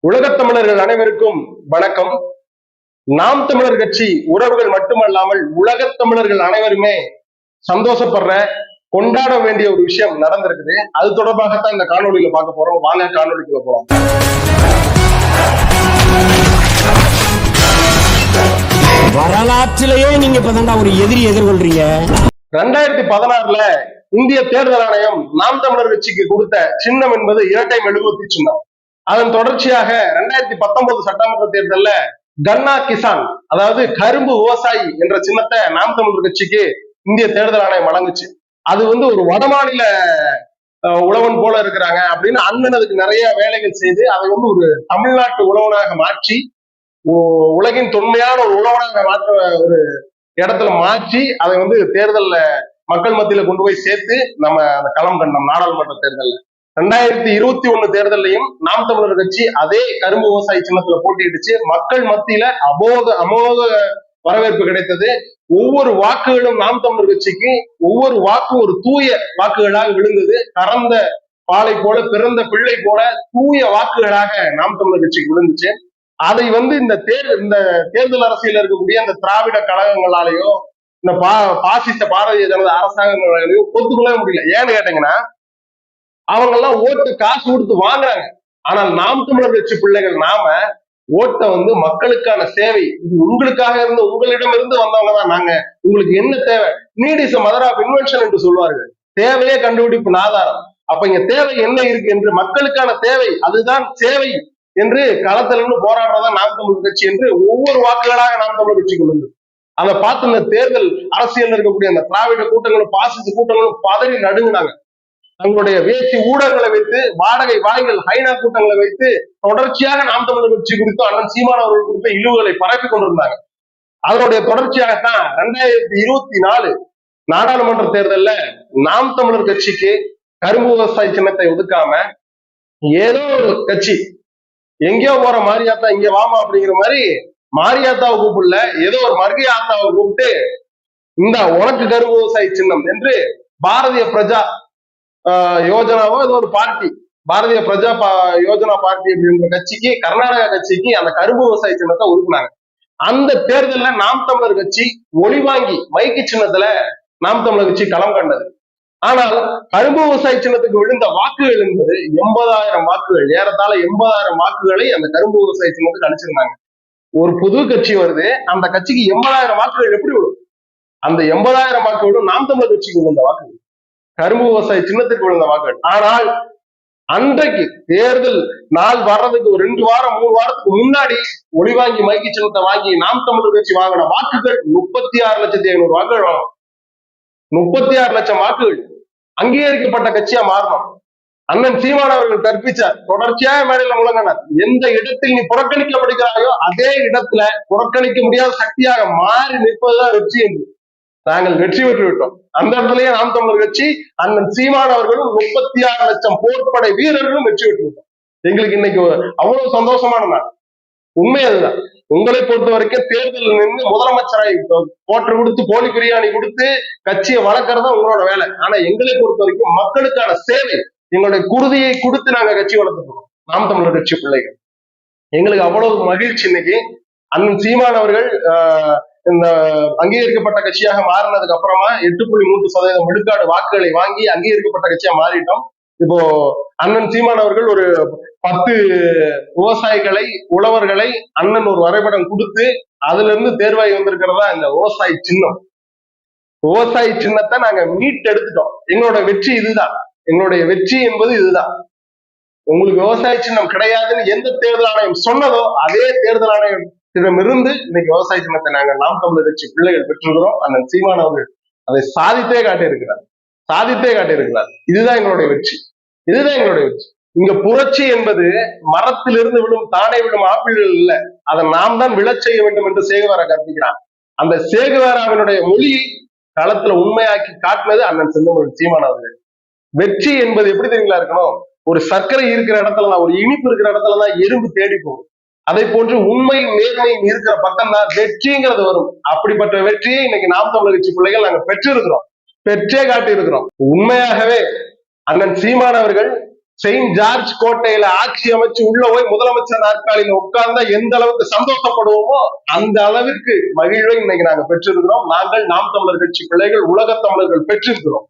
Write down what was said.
உலகத் தமிழர்கள் அனைவருக்கும் வணக்கம். நாம் தமிழர் கட்சி உறவுகள் மட்டுமல்லாமல் உலகத் தமிழர்கள் அனைவருமே சந்தோஷப்படுற கொண்டாட வேண்டிய ஒரு விஷயம் நடந்திருக்குது. அது தொடர்பாகத்தான் இந்த காணொலியில பார்க்க போறோம். வாங்க காணொலிக்குள்ள போறோம் வரலாற்றிலேயே நீங்க ஒரு எதிரி எதிர்கொள்றீங்க. ரெண்டாயிரத்தி பதினாறுல இந்திய தேர்தல் ஆணையம் நாம் தமிழர் கட்சிக்கு கொடுத்த சின்னம் என்பது இரட்டை மெழுகுவர்த்தி சின்னம். அதன் தொடர்ச்சியாக ரெண்டாயிரத்தி பத்தொன்பது சட்டமன்ற தேர்தல்ல கன்னா கிசான் அதாவது கரும்பு விவசாயி என்ற சின்னத்தை நாம் தமிழர் கட்சிக்கு இந்திய தேர்தல் ஆணையம் வழங்குச்சு. அது வந்து ஒரு வடமாநில உழவன் போல இருக்கிறாங்க அப்படின்னு அண்ணன் அதுக்கு நிறைய வேலைகள் செய்து அதை வந்து ஒரு தமிழ்நாட்டு உழவனாக மாற்றி உலகின் தொன்மையான ஒரு உழவனாக மாற்ற ஒரு இடத்துல மாற்றி அதை வந்து தேர்தல்ல மக்கள் மத்தியில கொண்டு போய் சேர்த்து நம்ம அந்த களம் கண்டோம் நாடாளுமன்ற தேர்தல்ல. ரெண்டாயிரத்தி இருபத்தி ஒண்ணு தேர்தலையும் நாம் தமிழர் கட்சி அதே கரும்பு விவசாய சின்னத்துல போட்டியிடுச்சு. மக்கள் மத்தியில அபோத அமோக வரவேற்பு கிடைத்தது. ஒவ்வொரு வாக்குகளும் நாம் தமிழர் கட்சிக்கு ஒவ்வொரு வாக்கும் ஒரு தூய வாக்குகளாக விழுந்தது. கறந்த பாலை போல பிறந்த பிள்ளை போல தூய வாக்குகளாக நாம் தமிழர் கட்சிக்கு விழுந்துச்சு. அதை வந்து இந்த தேர் இந்த தேர்தல் அரசியல் இருக்கக்கூடிய அந்த திராவிட கழகங்களாலேயோ இந்த பா பாசிச பாரதிய ஜனதா அரசாங்கங்களாலேயோ பொறுத்துக்கொள்ளவே முடியல. ஏன்னு கேட்டீங்கன்னா அவங்க எல்லாம் ஓட்டு காசு கொடுத்து வாங்குறாங்க. ஆனால் நாம் தமிழர் கட்சி பிள்ளைகள் நாம ஓட்டை வந்து மக்களுக்கான சேவை இது உங்களுக்காக இருந்து உங்களிடம் இருந்து வந்தவங்க தான் நாங்க. உங்களுக்கு என்ன தேவை? Need is mother of invention என்று சொல்வார்கள். தேவையே கண்டுபிடிப்பு ஆதாரம் அப்ப இங்க தேவை என்ன இருக்கு என்று மக்களுக்கான தேவை அதுதான் சேவை என்று களத்துல இருந்து போராடுறதா நாம் தமிழர் கட்சி என்று ஒவ்வொரு வாக்குகளாக நாம் தமிழர் கட்சி கொண்டு அதை பார்த்து இந்த தேர்தல் அரசியல் இருக்கக்கூடிய அந்த திராவிட கூட்டங்களும் பாசிச கூட்டங்களும் பதறி நடுங்கினாங்க. தங்களுடைய வேசி ஊடகங்களை வைத்து வாடகை வாய்கள் ஹைனா கூட்டங்களை வைத்து தொடர்ச்சியாக நாம் தமிழர் கட்சி குறித்தும் அண்ணன் சீமான் அவர்கள் குறித்த இழிவுகளை பரப்பி கொண்டிருந்தாங்க. அதனுடைய தொடர்ச்சியாகத்தான் ரெண்டாயிரத்தி இருபத்தி நாலு நாடாளுமன்ற தேர்தலில் நாம் தமிழர் கட்சிக்கு கரும்பு விவசாய சின்னத்தை ஒதுக்காம ஏதோ ஒரு கட்சி எங்கேயோ போற மாரியாத்தா இங்க வாமா அப்படிங்கிற மாதிரி மாரியாத்தாவை கூப்பிடல ஏதோ ஒரு மர்கி ஆத்தாவை கூப்பிட்டு இந்த உனக்கு கரும்பு விவசாய சின்னம் என்று பாரதிய பிரஜா யோஜனாவோ அது ஒரு பார்ட்டி. பாரதிய பிரஜா பா- யோஜனா பார்ட்டி அப்படின்ற கட்சிக்கு கர்நாடகா கட்சிக்கு அந்த கரும்பு விவசாய சின்னத்தை ஒதுக்குனாங்க அந்த தேர்தல்ல நாம் தமிழர் கட்சி ஒளிவாங்கி மைக்கு சின்னத்துல நாம் தமிழர் கட்சி களம் கண்டது. ஆனால் கரும்பு விவசாய சின்னத்துக்கு விழுந்த வாக்குகள் என்பது எண்பதாயிரம் வாக்குகள் ஏறத்தாழ எண்பதாயிரம் வாக்குகளை அந்த கரும்பு விவசாய சின்னத்துக்கு அனுப்பிச்சிருந்தாங்க. ஒரு புது கட்சி வருது அந்த கட்சிக்கு எண்பதாயிரம் வாக்குகள் எப்படி விடும் அந்த எண்பதாயிரம் வாக்குகளும் நாம் தமிழர் கட்சிக்கு விழுந்த வாக்குகள். கரும்பு விவசாய சின்னத்துக்கு விழுந்த வாக்குகள் ஆனால் அன்றைக்கு தேர்தல் நாள் வர்றதுக்கு ஒரு ரெண்டு வாரம் மூணு வாரத்துக்கு முன்னாடி ஒளி வாங்கி மைக்கு சின்னத்தை வாங்கி நாம் தமிழர் கட்சி வாங்கின வாக்குகள் முப்பத்தி ஆறு லட்சத்தி ஐநூறு வாக்குகள் வாங்கணும். முப்பத்தி ஆறு லட்சம் வாக்குகள் அங்கீகரிக்கப்பட்ட கட்சியா மாறணும். அண்ணன் சீமான் அவர்கள் கற்பிச்சார் தொடர்ச்சியாக மேடையில முழங்கினார். எந்த இடத்தில் நீ புறக்கணிக்கப்படுகிறாயோ அதே இடத்துல புறக்கணிக்க முடியாத சக்தியாக மாறி நிற்பதுதான் வெற்றி என்று. நாங்கள் வெற்றி பெற்று விட்டோம் அந்த இடத்துலயே நாம் தமிழர் கட்சி அண்ணன் சீமான் அவர்களும் முப்பத்தி ஆறு லட்சம் போர்ப்படை வீரர்களும் வெற்றி பெற்று விட்டோம் எங்களுக்கு இன்னைக்கு அவ்வளவு சந்தோஷமான நாள். உண்மை அதுதான். உங்களை பொறுத்த வரைக்கும் தேர்தலில் நின்று முதலமைச்சராய் போற்று கொடுத்து போலி பிரியாணி கொடுத்து கட்சியை வளர்க்கறதா உங்களோட வேலை. ஆனா எங்களை பொறுத்த வரைக்கும் மக்களுக்கான சேவை எங்களுடைய குருதியை கொடுத்து நாங்க கட்சி வளர்த்துக்கிறோம். நாம் தமிழர் கட்சி பிள்ளைகள். எங்களுக்கு அவ்வளவு மகிழ்ச்சி இன்னைக்கு. அண்ணன் சீமான் அவர்கள் ஆஹ், இந்த அங்கீகரிக்கப்பட்ட கட்சியாக மாறினதுக்கு அப்புறமா எட்டு புள்ளி மூன்று சதவீதம் விழுக்காடு வாக்குகளை வாங்கி அங்கீகரிக்கப்பட்ட கட்சியா மாறிட்டோம். இப்போ அண்ணன் சீமான் அவர்கள் ஒரு பத்து விவசாயிகளை உழவர்களை அண்ணன் ஒரு வரைபடம் கொடுத்து அதுல இருந்து தேர்வாகி வந்திருக்கிறதா இந்த விவசாய சின்னம். விவசாய சின்னத்தை நாங்க மீட் எடுத்துட்டோம் எங்களோட வெற்றி இதுதான். எங்களுடைய வெற்றி என்பது இதுதான். உங்களுக்கு விவசாய சின்னம் கிடையாதுன்னு எந்த தேர்தல் ஆணையம் சொன்னதோ அதே தேர்தல் ஆணையம் தினமிருந்து இன்னைக்கு விவசாய சின்னத்தை நாங்க நாம் தமிழர் கட்சி பிள்ளைகள் பெற்றிருக்கிறோம். அண்ணன் சீமான் அவர்கள் அதை சாதித்தே காட்டியிருக்கிறார். சாதித்தே காட்டியிருக்கிறார். இதுதான் எங்களுடைய வெற்றி. இதுதான் எங்களுடைய வெற்றி. இங்க புரட்சி என்பது மரத்திலிருந்து விழும் தானே விழும் ஆப்பிள்கள் இல்ல. அதை நாம் தான் விழச் செய்ய வேண்டும் என்று சேகுவாரா கற்பிக்கிறான். அந்த சேகுவாராவினுடைய மொழியை களத்துல உண்மையாக்கி காட்டினது அண்ணன் செந்தமிழ் சீமான் அவர்கள். வெற்றி என்பது எப்படி தெரியுங்களா இருக்கணும்? ஒரு சர்க்கரை இருக்கிற இடத்துல தான் ஒரு இனிப்பு இருக்கிற இடத்துல தான் எறும்பு தேடி போகும். அதை போன்று உண்மை நேர்மையும் இருக்கிற பக்கம் தான் வெற்றிங்கிறது வரும். அப்படிப்பட்ட வெற்றியை இன்னைக்கு நாம் தமிழர் கட்சி பிள்ளைகள் நாங்க பெற்றிருக்கிறோம். பெற்றே காட்டி இருக்கிறோம் உண்மையாகவே அண்ணன் சீமான் அவர்கள் செயின்ட் ஜார்ஜ் கோட்டையில ஆட்சி அமைச்சு உள்ள போய் முதலமைச்சர் நாற்காலியில உட்கார்ந்தா எந்த அளவுக்கு சந்தோஷப்படுவோமோ அந்த அளவிற்கு மகிழ்வை இன்னைக்கு நாங்க பெற்றிருக்கிறோம். நாங்கள் நாம் தமிழர் கட்சி பிள்ளைகள் உலக தமிழர்கள் பெற்றிருக்கிறோம்.